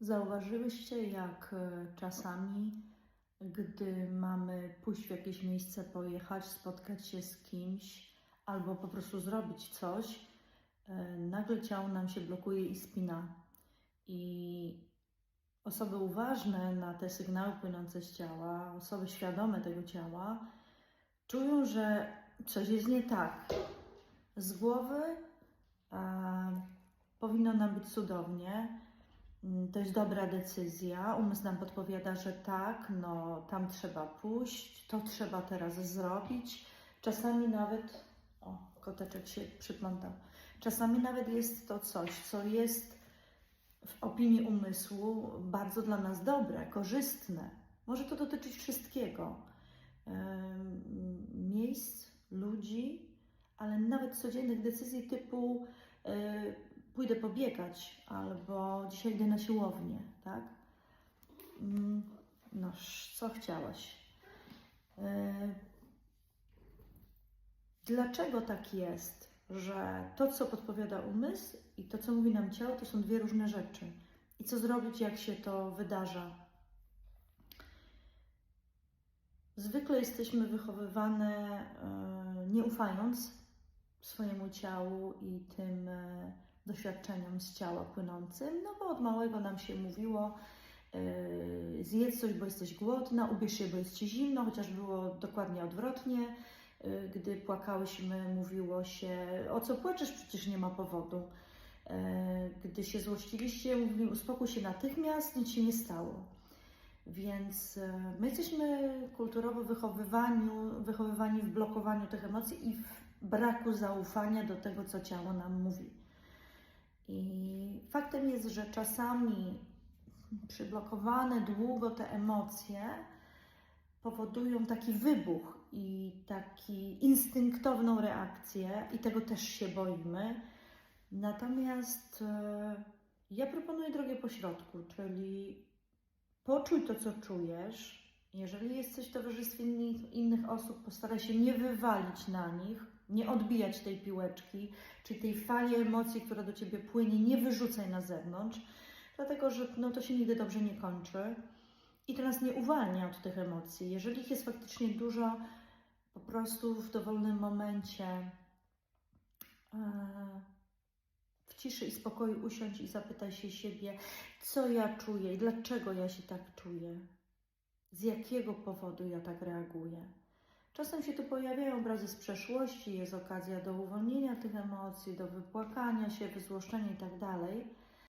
Zauważyłyście, jak e, czasami, gdy mamy pójść w jakieś miejsce, pojechać, spotkać się z kimś albo po prostu zrobić coś, e, nagle ciało nam się blokuje i spina. I osoby uważne na te sygnały płynące z ciała, osoby świadome tego ciała, czują, że coś jest nie tak. Z głowy powinno nam być cudownie. Mm, To jest dobra decyzja. Umysł nam podpowiada, że tak, no tam trzeba pójść, to trzeba teraz zrobić. Czasami nawet, o, koteczek się przyplątał. Czasami nawet jest to coś, co jest w opinii umysłu bardzo dla nas dobre, korzystne. Może to dotyczyć wszystkiego. Miejsc, ludzi, ale nawet codziennych decyzji typu e, pójdę pobiegać albo dzisiaj idę na siłownię, tak? Mm, No, sz- co chciałaś? E, Dlaczego tak jest, że to, co podpowiada umysł i to, co mówi nam ciało, to są dwie różne rzeczy? I co zrobić, jak się to wydarza? Zwykle jesteśmy wychowywane e, nie ufając swojemu ciału i tym e, doświadczeniom z ciała płynącym, no bo od małego nam się mówiło, e, zjedz coś, bo jesteś głodna, ubierz się, bo jest ci zimno, chociaż było dokładnie odwrotnie. E, Gdy płakałyśmy, mówiło się, o co płaczesz, przecież nie ma powodu. E, Gdy się złościliście, mówili, uspokój się natychmiast, nic się nie stało. Więc e, my jesteśmy kulturowo wychowywaniu, wychowywani w blokowaniu tych emocji i w braku zaufania do tego, co ciało nam mówi. Jest, że czasami przyblokowane długo te emocje powodują taki wybuch i taki instynktowną reakcję, i tego też się boimy. Natomiast e, ja proponuję drogę pośrodku, czyli Poczuj to, co czujesz. Jeżeli jesteś w towarzystwie innych, innych osób, postaraj się nie wywalić na nich, nie odbijać tej piłeczki, czyli tej fali emocji, która do ciebie płynie, nie wyrzucaj na zewnątrz, dlatego że no, to się nigdy dobrze nie kończy i nas nie uwalnia od tych emocji. Jeżeli ich jest faktycznie dużo, po prostu w dowolnym momencie e, w ciszy i spokoju usiądź i zapytaj się siebie, co ja czuję i dlaczego ja się tak czuję. Z jakiego powodu ja tak reaguję? Czasem się tu pojawiają obrazy z przeszłości, jest okazja do uwolnienia tych emocji, do wypłakania się, wyzłoszczenia i tak.